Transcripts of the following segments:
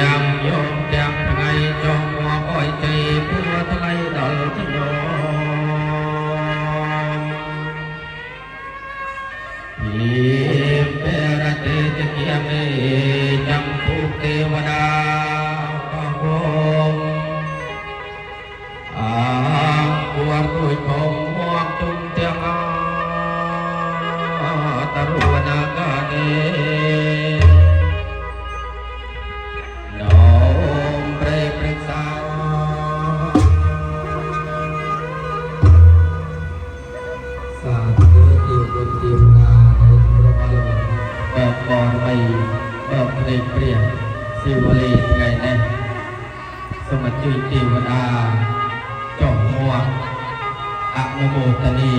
ยมยม លេព្រះសិវលីថ្ងៃនេះសូមអញ្ជើញទេវតាចុះមកអនុមោទនា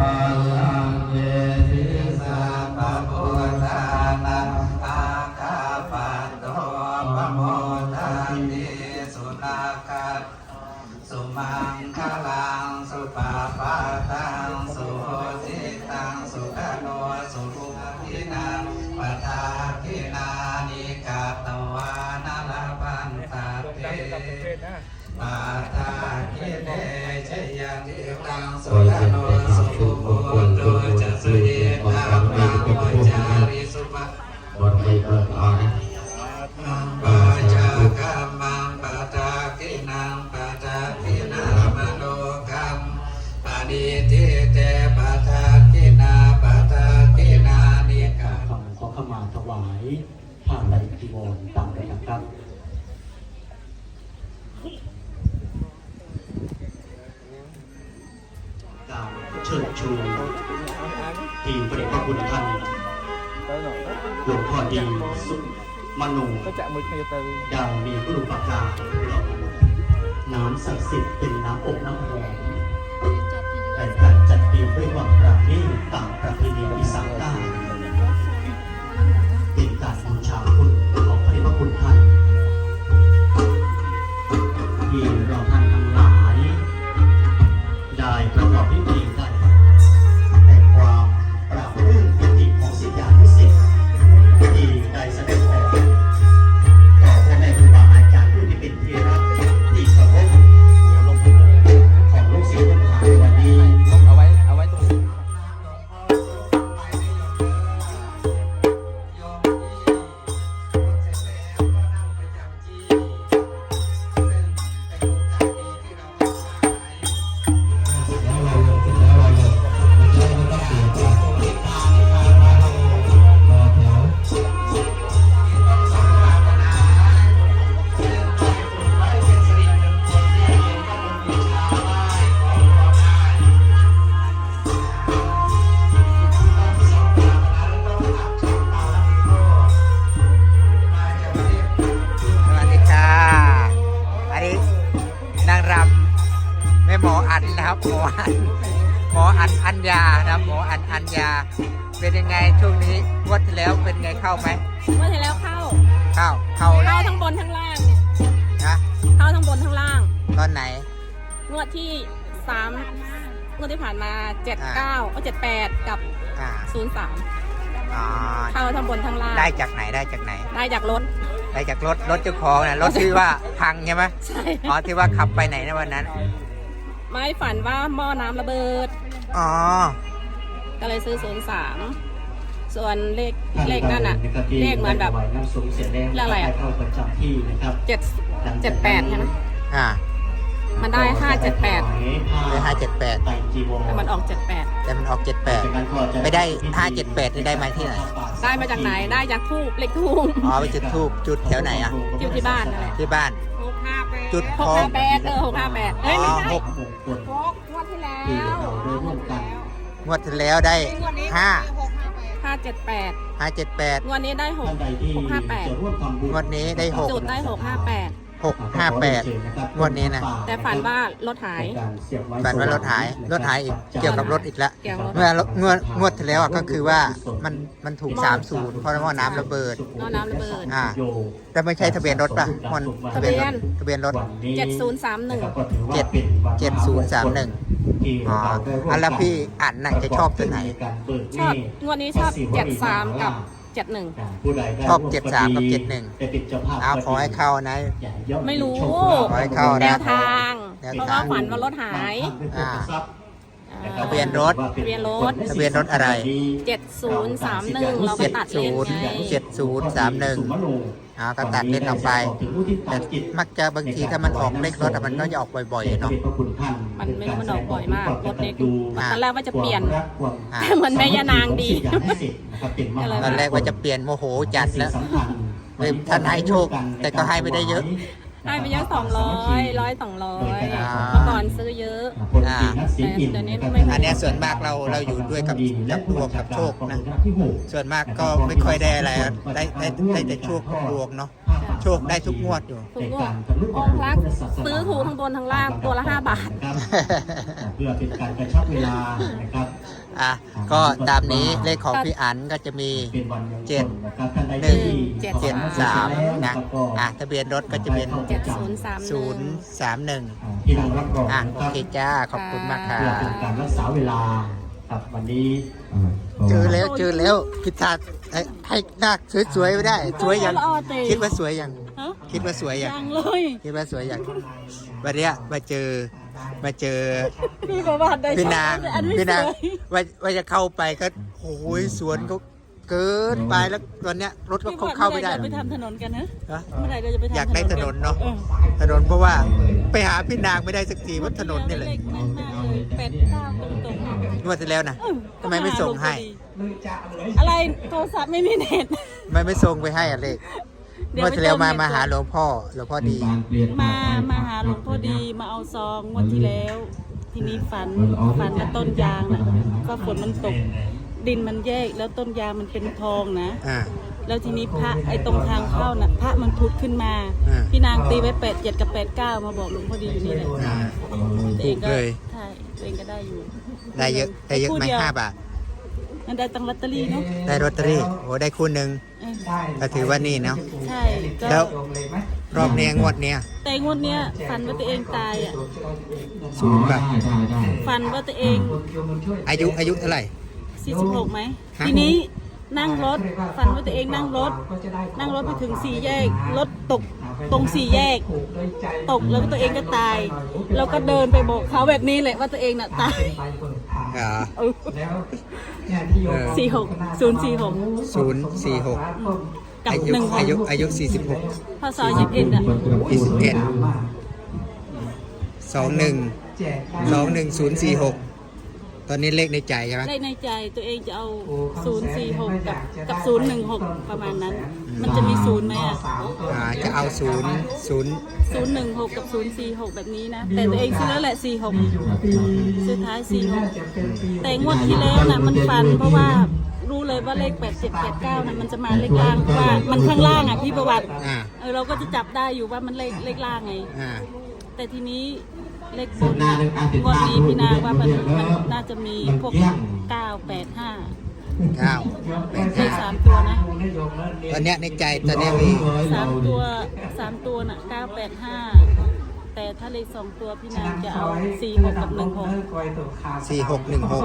ปา មួយគ្នាទៅ ดังมีผู้ปากกาหล่อน้ำศักดิ์สิทธิ์เป็นน้ำอบน้ำ หมออันนะครับหมออันหมออันอัญญานะครับหมออันอัญญาเป็นยังไงช่วงนี้วัดที่แล้วเป็นไงเข้าไหมวัดที่แล้วเข้า เข้าเข้าเข้าทั้งบนทั้งล่างเนี่ยนะเข้าทั้งบนทั้งล่าง ตอนไหน งวดที่สามงวดที่ผ่านมาเจ็ดเก้าเจ็ดแปดกับศูนย์สามเข้าทั้งบนทั้งล่าง ได้จากไหนได้จากไหน ได้จากรถไปจากรถรถเจ้าของนะรถที่ว่าพังใช่ไหมใช่อ๋อที่ว่าขับไปไหนในวันนั้น ไม่ฝันว่าหม้อน้ำระเบิด อ๋อ ก็เลยซื้อศูนย์สามส่วนเลขเลขนั่นอะเลขเหมือนแบบน้ำสูงเสร็จแล้วเรื่องอะไรอะ เข้าประจำที่นะครับเจ็ดเจ็ดแปดใช่ไหมอ่ามันได้ห้าเจ็ดแปดได้ห้าเจ็ดแปดไตรจีวรแต่มันออกเจ็ดแปดแต่มันออกเจ็ดแปด จากนั้นก็จะไม่ได้578นี่ได้มาที่ไหน ได้มาจากไหนได้จากทูบเลขทูบอ๋อไปจุดทูบจุดแถวไหนอะ อยู่ที่บ้านนั่นแหละที่บ้าน หกห้าแปดจุดหกห้าแปดเออหกห้าแปดเอ้ยไม่อ๋อใช่หกมงคลหกงวดที่แล้วที่เราได้ร่วมกันงวดที่แล้วได้ห้าห้าเจ็ดแปดห้าเจ็ดแปด งวดนี้ได้หกท่านใดที่หกห้าแปดจะร่วมทำบุญงวดนี้ได้หก จุดได้หกห้าแปด หกห้าแปดงวดนี้นะแต่ฝันว่ารถหาย ฝันว่ารถหาย รถหายอีก เกี่ยวกับรถอีกแล้ว เกี่ยวกับรถ เมื่องวดงวดที่แล้วอะก็คือว่ามันมันถูกสามศูนย์เพราะว่าน้ำระเบิด หม้อน้ำระเบิด อ่า แต่ไม่ใช่ทะเบียนรถป่ะมันทะเบียนทะเบียนรถเจ็ดศูนย์สามหนึ่งเจ็ดเจ็ดศูนย์สามหนึ่งอ๋ออันแล้วพี่อ่านน่ะจะชอบตัวไหน ชอบงวดนี้ชอบ เจ็ดสามกับเจ็ดหนึ่งชอบ73กับ71เอาขอให้เข้านะไม่รู้ ขอให้เข้านะ แนวทาง แนวเพราะทาว่างฝันว่ารถหายอ่าอ่า ทะเบียนรถ ทะเบียนรถ ทะเบียนรถอะไร เจ็ดศูนย์สามหนึ่งเราก็เจ็ดตัดเลศูนนย์ไง เจ็ดศูนย์สามหนึ่งอ่าก็ตัดเล่นออกไปแต่มักจะบางทีถ้ามันออกเลขรถอะมันก็จะออกบ่อยๆเนาะมันไม่รู้มันออกบ่อยมากรถเล็กอ่าตอนแรกว่าจะเปลี่ยนอ่าแต่เหมือนแม่ยานางดีตอนแรกว่าจะเปลี่ยนโมโหจัดแล้วเลยท่านให้โชคแต่ก็ให้ไม่ได้เยอะ ให้ไปเยอะสองร้อยร้อยสองร้อยอ่าเมื่อก่อนซื้อเยอะ อ่า แต่เดี๋ยวนี้ไม่อันเนี้ยส่วนมากเราเราอยู่ด้วยกับกับดวงกับโชคนะ ส่วนมากก็ไม่ค่อยได้อะไรอะได้ได้ได้แต่โชคกับดวงเนาะ โชคได้ทุกงวดอยู่ ถูกงวดองค์พระซื้อถูกทั้งบนทั้งล่างตัวละห้าบาท เพื่อเป็นการกระชับเวลานะครับอะก็ตามนี้เลขของพี่อันก็จะมีเป็นวันมงคลเจ็ดนะครับท่านใดหนึ่งที่เจ็ดเจ็ดสามนะอะทะเบียนรถก็จะเป็นเจ็ดศูนย์สามหศูนึ่นงย์สามหนึ่งที่นั่งรับรองอะนะโอครับเคจ้าขอบคุณมากค่ะเพื่อเป็นการรักษาเวลาครับวันนี้ เจอแล้วเจอแล้วพิธาเอ้ยให้หน้าสวยๆไม่ได้ สวยยังคิดว่าสวยยังฮะคิดว่าสวยยังยังเลยคิดว่าสวยยังวันเนี้ยมาเจอมาเจอพี่ประวัติได้พี่นางอันไม่พี่นางสวยว่าว่าจะเข้าไปก็โอ้ยสวนเขาเกินไปแล้วตอนเนี้ยรถก็เข้าเข้าไม่ได้หรเมื่อกอหร่จะไปทำถนนกันนะฮะเมื่อไหร่เราจะไปทำอยากได้ถนนเนาะออถนนเพราะว่าไปหาพี่นางไม่ได้สักทีว่าถนนนี่เลยขแม่นมากเลยเป็ดข้าวตรงๆ งวดที่แล้วนะเออทำไมไม่ส่งให้ อะไรโทรศัพท์ไม่มีเน็ต ทำไมไม่ส่งไปให้อะเลขเดี๋งยววดที่แล้วมาไปเติมเน็ต มาหาหลวงพ่อหลวงพ่อดี มามาหาหลวงพ่อดีมาเอาซองงวันที่แล้ว ทีนี้ฝันฝันว่าต้นยางน่ะก็ฝนมันตก ดินมันแยกแล้วต้นยางมันเป็นทองนะ อ่า แล้วทีนี้พระไอ้ตรงทางเข้าน่ะพระมันพุดขึ้นมา อ่า พี่นางตีไว้แปดเจ็ดกับแปดเก้ามาบอกหลวงพ่อดีอยู่นี่เลยอ่าตัวเองก็ถูกเลยใช่ ตัวเองก็ได้อยู่ได้เยอะได้เยอะไหมคู่ดีวห้าบาทนั่นได้ตังลอตเตอรี่เนาะได้ลอตเตอรี่โอ้ได้คู่หนึ่งเออก็ถือว่านี่เนาะใช่ก็แล้วรอบเนี้ยงวดเนี้ยแต่งวดเนี้ยฝันว่าตัวเองตายอะศูนย์ป่ะฝันว่าตัวเอง อายุอายุเท่าไหร่ 46ไหมฮะ ทีนี้นั่งรถฝันว่าตัวเองนั่งรถ นั่งรถไปถึงสี่แยกรถตก ตรงสี่แยก ตกแล้วก็ตัวเองก็ตาย แล้วก็เดินไปบอกเขาแบบนี้แหละว่าตัวเองน่ะตายอ่าเออสี่หกศูนย์สี่หกศูนย์สี่หกกับอายุหนึ่งหอายุกอายุสี่สิบหกพศยี่สิบเอ็ดอะยี่สิบเอ็ดสองหนึ่งสองหนึ่งศูนย์สี่หก ตอนนี้เลขในใจใช่ไหมได้ในใจตัวเองจะเอาศูนย์สี่หกกับกับศูนย์หนึ่งหกประมาณนั้น มันจะมีศูนย์ไหมอะ อ่าจะเอาศูนย์ศูนย์ศูนย์หนึ่งหกกับศูนย์สี่หกแบบนี้นะ แต่ตัวเองซื้อแล้วแหละสี่หกสุดท้ายสี่หกแต่งวดที่แล้วนะมันฟันเพราะว่ารู้เลยว่าเลขแปดสิบแปดเก้านะมันจะมาเลขล่างเพราะว่ามันข้างล่างอะพี่ประวัติอ่าเออเราก็จะจับได้อยู่ว่ามันเลขเลขล่างไง อ่า แต่ทีนี้ เลขบนนะงวดนี้พี่นาว่ามันมันน่าจะมีพวกเก้าแปดห้าเก้าแปดเลห้าขสามตัวนะตอนเนี้ยในใจตอนเนี้ยมีสามตัวสามตัวน่ะเก้าแปดห้าแต่ถ้าเลขสองตัวพี่นางจะเอาสี่หกกับหนึ่งหกสี่หกหนึ่งหก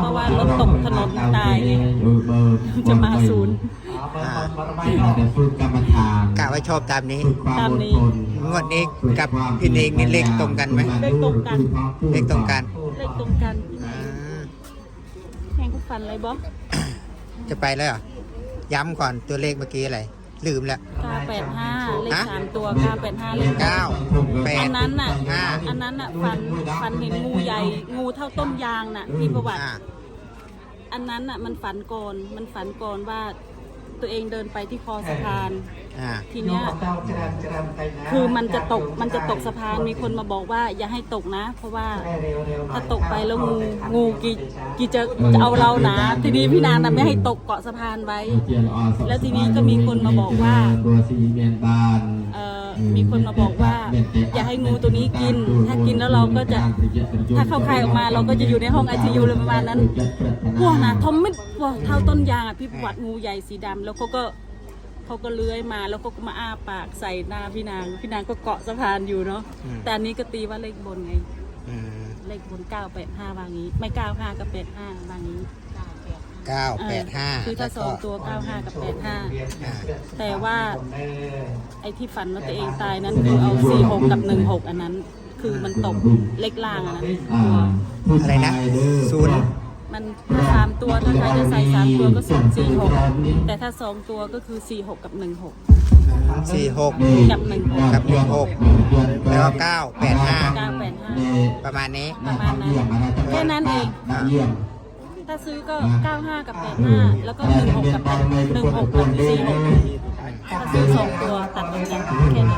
เพราะว่ารถตกถนนตายไงจะมาศูนย์ ที่เราจะฝึกกรรมฐานกะว่าชอบตามนี้ ฝึกความอดทนงวดนี้กับพี่เนงนี่เลขตรงกันไหมเลขตรงกัน เลขตรงกันเลขตรงกันอืมแข่งกุฟันอะไรบอสจะไปแล้วเหรอย้ำก่อนตัวเลขเมื่อกี้อะไรลืมแล้วเก้าแปดห้าเลขฮะสามตัวเก้าแปดห้าเลขเก้าแปอัดนนั้นน่ะห้าอันนั้นน่ะฟันฟันเห็นงูใหญ่ งูเท่าต้มยางน่ะที่ประวัติอ่าอันนั้นน่ะมันฝันก่อน มันฝันก่อนว่า ตัวเองเดินไปที่คอสะพาน อ่า ทีเนี้ยคือมันจะตกมันจะตกสะพานมีคนมาบอกว่าอย่าให้ตกนะ เพราะว่าถ้าตกไปแล้วงูงูกี่กี่จะจะเอาเรานะทีนี้พี่นางน่ะไม่ให้ตกเกาะสะพานไว้ แล้วทีนี้ก็มีคนมาบอกว่าตัวสีเมียนบานเอ่อมีคนมาบอกว่า อย่าให้งูตัวนี้กิน ถ้ากินแล้วเราก็จะถ้าเข้าคายออกมาเราก็จะอยู่ในห้องไอซียูเลยประมาณนั้นพวกนะทอมไม่พวกเท่าต้นยางอะพี่ประวัติงูใหญ่สีดำแล้วเขาก็เขาก็เลื้อยมาแล้วเขาก็มาอ้าปากใส่หน้าพี่นางพี่นางก็เกาะสะพานอยู่เนาะอืมแต่อันนี้ก็ตีว่าเลขบนไงอืมเลขบน985วางนี้ ไม่95กับ85วางนี้ เก้าแปดห้าคือถ้าสองตัว95กับอ่า85แต่ว่าไอ้ที่ฝันว่าตัวเองตายนั้นคือเอา46กับ16อันนั้น คือมันตกเลขล่างอันนั้นอ่าผู้อะไรชายนะเด้อศูนย์มันถ้าสามตัวถ้าใครจะใส่สามตัวก็ศูนย์สี่หกแต่ถ้าสองตัวก็คือสี่หกกับหนึ่งหกสี่หกกับหนึ่งหกกับหนึ่งหกแล้วก็เก้าแปดห้าเก้าแปดห้าประมาณนี้ประมาณนั้นแค่นั้นเองมาเยี่ยม ถ้าซื้อก็เก้าห้ากับแปดห้าแล้วก็หนึ่งหกกับหนึ่งหกกับสี่หกถ้าซื้อสองตัวตัดตรงกันแค่นั้น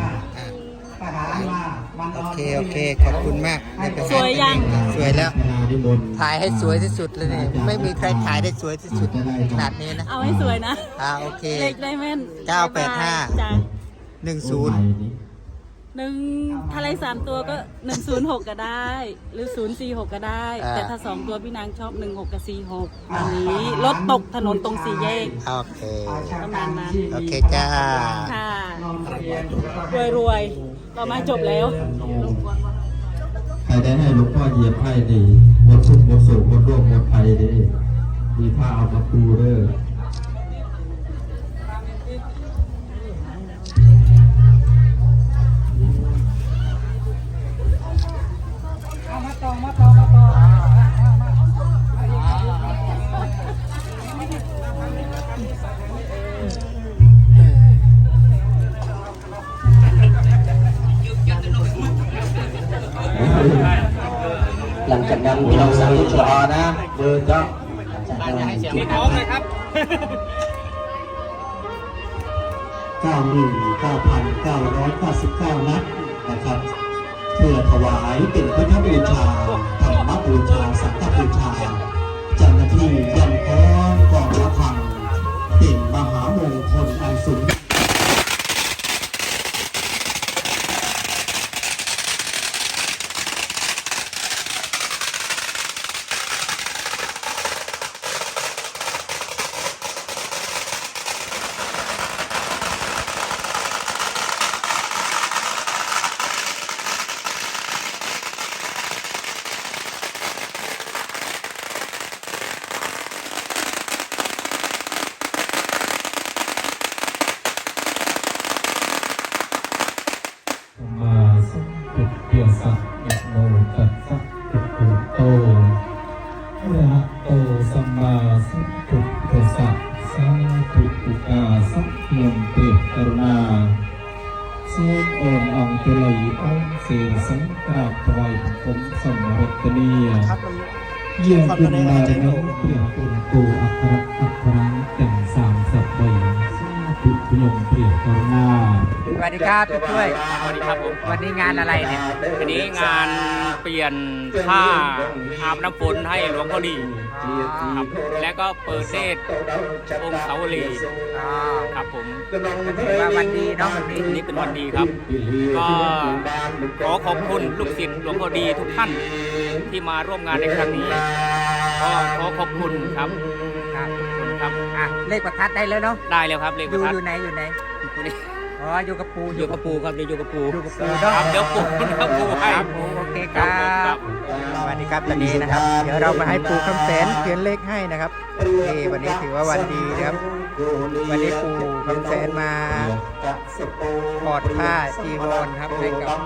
โอเค โอเค ขอบคุณมากได้ไปหาสวยยัง สวยแล้วนาดิมนต์ถ่ายให้สวยที่สุดเลยเนี่ยไม่มีใครถ่ายได้สวยที่สุดขนาดนี้นะเอาให้สวยนะ อ่าโอเค เลขได้แม่นเก้าแปดห้า จ้ะหนึ่งศูนย์ หนึ่งถ้าเลขสามตัวก็หนึ่งศูนย์หกก็ได้ หรือศูนย์สี่หกก็ได้แต่ถ้าสองตัวพี่นางชอบหนึ่งหกกับสี่หกอันนี้รถตกถนนตรงสี่แยก โอเค ประมาณนั้น โอเคจ้า ค่ะ รวยรวยๆเรามาจบแล้วใครได้ให้หลวงพ่อเหยียบให้ดีหมดทุกข์หมดโศกหมดโรคหมดภัยดีมีผ้าเอามาปูเด้อ จากนั้นพี่น้องสาธุชนต่อนะเดินจ้ามีพร้อมเลยครับเก้าหมื่นเก้าพันเก้าร้อยเก้าสิบเก้านัดนะครับ เพื่อถวายเป็นพุทธบูชาธรรมบูชาสังฆบูชาเจ้าหน้าที่ยังพร้อมกองระฆังเป็นมหามงคลอันสูง วัสดีครับพี่ช่วยสวัสดีครับผมวันนี้งานอะไรเนี่ยวันนี้งานเปลี่ยนผ้าอาบน้ำฝนให้หลวงพ่อดีครับแล้วก็เปิดเทศน์องค์เสาวลีอ๋อครับผมถือว่าวันดีเนาะวันนี้วันนี้เป็นวันดีครับ ก็ขอขอบคุณลูกศิษย์หลวงพ่อดีทุกท่านที่มาร่วมงานในครั้งนี้ขอขอขอบคุณครับครับขอบคุณครับอะเลขประทัดได้แล้วเนาะได้แล้วครับเลขอประยู่ทัดอยู่ไหนอยู่ไหนตัวนี้ อ๋ออยู่กับปูอยู่กับปูครับเดี๋ยวอยู่กับปูอยู่กับปูคเนาะรับเดี๋ยวปูครับปูให้ ครับปูโอเคครับสวัสดีครับตอนนี้นะครับ เดี๋ยวเรามาให้ปูคำแสนเขียนเลขให้นะครับนี่วันนี้ถือว่าวันดีนะครับ วันนี้ปู่คำแสนมาถอดผ้าจีวรครับให้กับ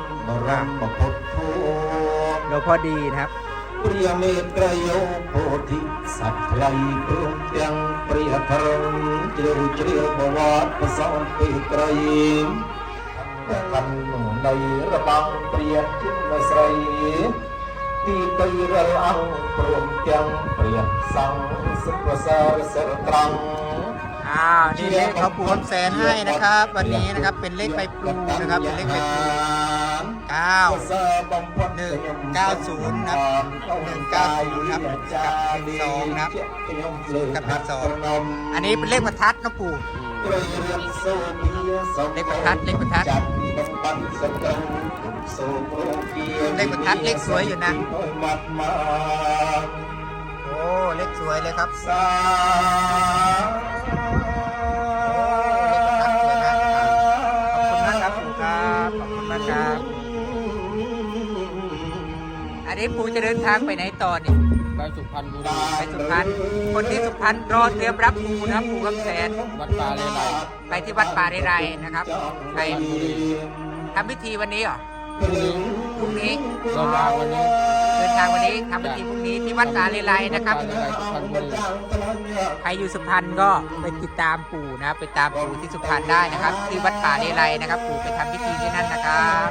รัมพุทโธหลวงพ่อดีนะครับ เปรียเมตรโยโพธิสัตว์ไลพรุ่งเตียงเปรียพรงเจียวเจียวบวชประสอนปีไกรมแต่กันหนูในระบังเปรียจุนใส่ទីបីរលអងព្រមទាំងព្រះសង្ឃសុខសរសរត្រង់ อ้าวนี่เลขเขาปูคำแสนให้นะครับ วันนี้นะครับเป็นเลขใบปลูนะครับเป็นเลขใบปลู เก้าหนึ่งเก้าศูนย์นะครับหนึ่งเก้าศูนย์ครับกับหนึ่งสองนะครับกับหนึ่งสองอันนี้เป็นเลขประทัดนะปู่เลขประทัดเลขประทัดเลขประทัดเลขสวยอยู่นะโอ้เลขสวยเลยครับขอบคุณมากครับปู่ครับขอบคุณมากครับ นนี้ปู่จะเดินทางไปไหนต่อนี่ไปสุพรรณบุรีไปสุพรรณคนที่สุพรรณรอเตรียมรับปู่นะครับปู่คำแสนวัดป่าเลไลไปที่วัดป่าเรไรนะครับไปทำพิธีวันนี้เหรอพรุ่งนี้เดินทางวันนี้เดินทางวันนี้ทำพิธีพรุ่งนี้ที่วัดป่าเรไรนะครับสุพรรณบุรีใครอยู่สุพรรณก็ไปติดตามปู่นะครับไปตามปู่ที่สุพรรณได้นะครับ ที่วัดป่าเรไรนะครับ ปู่ไปทำพิธีที่นั่นนะครับ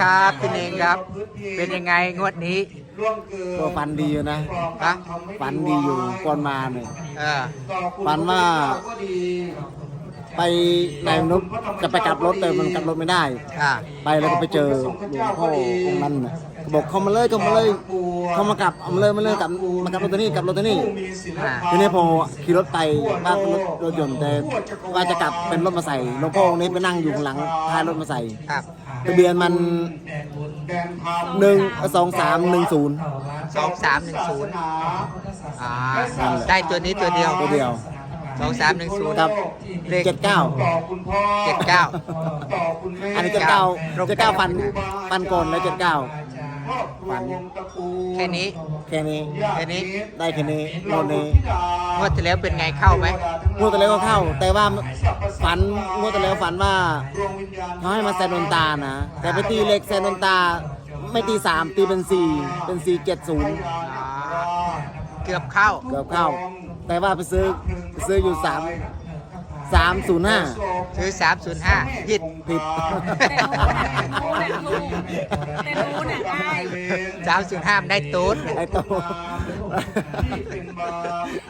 ครับพี่เนงครับ เป็นยังไงงวดนี้ก็ฝันดีอยู่นะฮะฝันดีอยู่ก่อนมาเนี่ยเออฝันว่าไปนายมนุษย์จะไปกลับรถแต่มันกลับรถไม่ได้อะไปแล้วก็ไปเจอหลวงพ่อองค์นั้นน่ะก็บอกเขามาเลยเขามาเลยเขามากลับเอามาเลยมาเลยกลับมากลับรถตัวนี้กลับรถตัวนี้อะทีนี้พอขี่รถไปบ้านเป็นรถรถยนต์แต่ว่าจะกลับเป็นรถมาใส่หลวงพ่อองค์นี้ไปนั่งอยู่ข้างหลังท้ายรถมาใส่ครับ ทะเบียนมันหนึ่งสองสามหนึ่งศูนย์ สองสามหนึ่งศูนย์อ่าได้ตัวนี้ตัวเดียวตัวเดียวสองสามหนึ่งศูนย์กับ เลข เจ็ดเก้าเจ็ดเก้าอันนี้เจ็ดเก้าเจ็ดเก้าฟันฟันก่อนแล้วเจ็ดเก้า ฟันแค่นี้ แค่นี้แค่นี้ได้แค่นี้โนนนี้งวดที่แล้วเป็นไงเข้าไหมงวดที่แล้วก็เข้า แต่ว่าฝันงวดที่แล้วฝันว่าเขาให้มาแซนนตานะ แต่ไปตีเล็กแซนนตา ไม่ตีสามตีเป็นสี่เป็นสี่เจ็ดศูนย์อ่าเกือบเข้าเกือบเข้า แต่ว่าไปซื้อไปซื้ออยู่สามสามศูนย์ห้าซื้อสามศูนย์ห้าผิดผิด สามศูนย์ห้าได้ตูดไอ้โต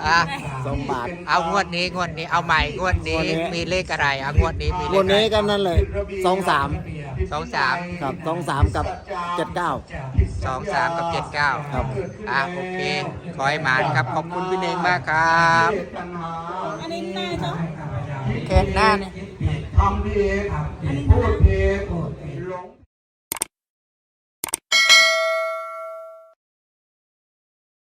อะสองบาท เอางวดนี้งวดนี้เอาใหม่งวดนี้งวดนี้มีเลขอะไรเอางวดนี้มีเลขวันอะไรนี้กันนั่นเลยสองสามสองสามครับสองสามกับเจ็ดเก้าสองสามกับเจ็ดเก้าครับอะโอเคขอให้หมานครับขอบคุณพี่เนงมากครับอันนี้ได้เนาะแค่หน้าเนี่ยทำผิดพูดผิด